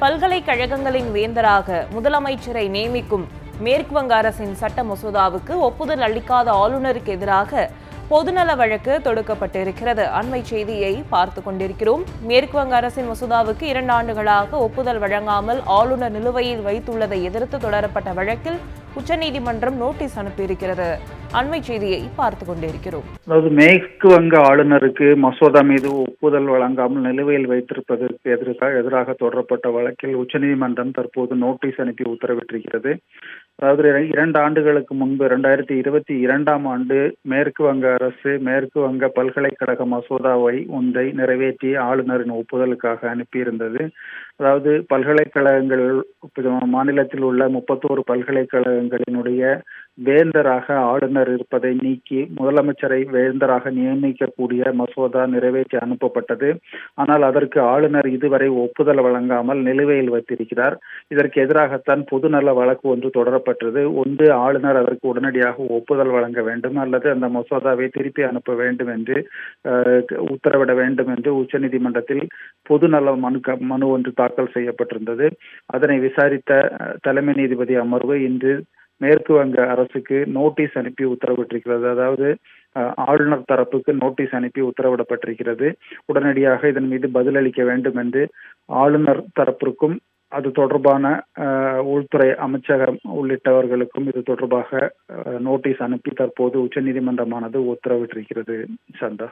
பல்கலைக்கழகங்களின் வேந்தராக முதலமைச்சரை நியமிக்கும் மேற்கு வங்க அரசின் சட்ட மசோதாவுக்கு ஒப்புதல் அளிக்காத ஆளுநருக்கு எதிராக பொதுநல வழக்கு தொடுக்கப்பட்டிருக்கிறது. அண்மை செய்தியை பார்த்து கொண்டிருக்கிறோம். மேற்கு வங்க அரசின் மசோதாவுக்கு இரண்டு ஆண்டுகளாக ஒப்புதல் வழங்காமல் ஆளுநர் நிலுவையில் வைத்துள்ளதை எதிர்த்து தொடரப்பட்ட வழக்கில் உச்சநீதிமன்றம் நோட்டீஸ் அனுப்பியிருக்கிறது. அண்மை செய்தியை பார்த்து கொண்டிருக்கிறோம். அதாவது மேற்கு வங்க ஆளுநருக்கு மசோதா மீது ஒப்புதல் வழங்காமல் நிலுவையில் வைத்திருப்பதற்கு எதிராக எதிராக தொடரப்பட்ட வழக்கில் உச்சநீதிமன்றம் தற்போது நோட்டீஸ் அனுப்பி உத்தரவிட்டிருக்கிறது. அதாவது இரண்டு ஆண்டுகளுக்கு முன்பு இரண்டாயிரத்தி இருபத்தி இரண்டாம் ஆண்டு மேற்கு வங்க அரசு மேற்கு வங்க பல்கலைக்கழக மசோதாவை ஒன்றை நிறைவேற்றி ஆளுநரின் ஒப்புதலுக்காக அனுப்பியிருந்தது. அதாவது பல்கலைக்கழகங்கள் மாநிலத்தில் உள்ள முப்பத்தோரு பல்கலைக்கழகங்களினுடைய வேந்தராக ஆளுநர் இருப்பதை நீக்கி முதலமைச்சரை வேந்தராக நியமிக்கக்கூடிய மசோதா நிறைவேற்றி அனுப்பப்பட்டது. ஆனால் அதற்கு ஆளுநர் இதுவரை ஒப்புதல் வழங்காமல் நிலுவையில் வைத்திருக்கிறார். இதற்கு எதிராகத்தான் பொதுநல வழக்கு ஒன்று தொடரப்பட்டது. ஒன்று ஆளுநர் அதற்கு உடனடியாக ஒப்புதல் வழங்க வேண்டும் அல்லது அந்த மசோதாவை திருப்பி அனுப்ப வேண்டும் என்று உத்தரவிட வேண்டும் என்று உச்சநீதிமன்றத்தில் பொதுநல மனு க- மனு ஒன்று தாக்கல் செய்யப்பட்டிருந்தது. அதனை விசாரித்த தலைமை நீதிபதி அமர்வு இன்று மேற்கு வங்க அரசுக்கு நோட்டீஸ் அனுப்பி உத்தரவிட்டிருக்கிறது. அதாவது ஆளுநர் தரப்புக்கு நோட்டீஸ் அனுப்பி உத்தரவிடப்பட்டிருக்கிறது. உடனடியாக இதன் மீது பதிலளிக்க வேண்டும் என்று ஆளுநர் தரப்பிற்கும் அது தொடர்பான உள்துறை அமைச்சகம் உள்ளிட்டவர்களுக்கும் இது தொடர்பாக நோட்டீஸ் அனுப்பி தற்போது உச்சநீதிமன்றமானது உத்தரவிட்டிருக்கிறது சந்தா.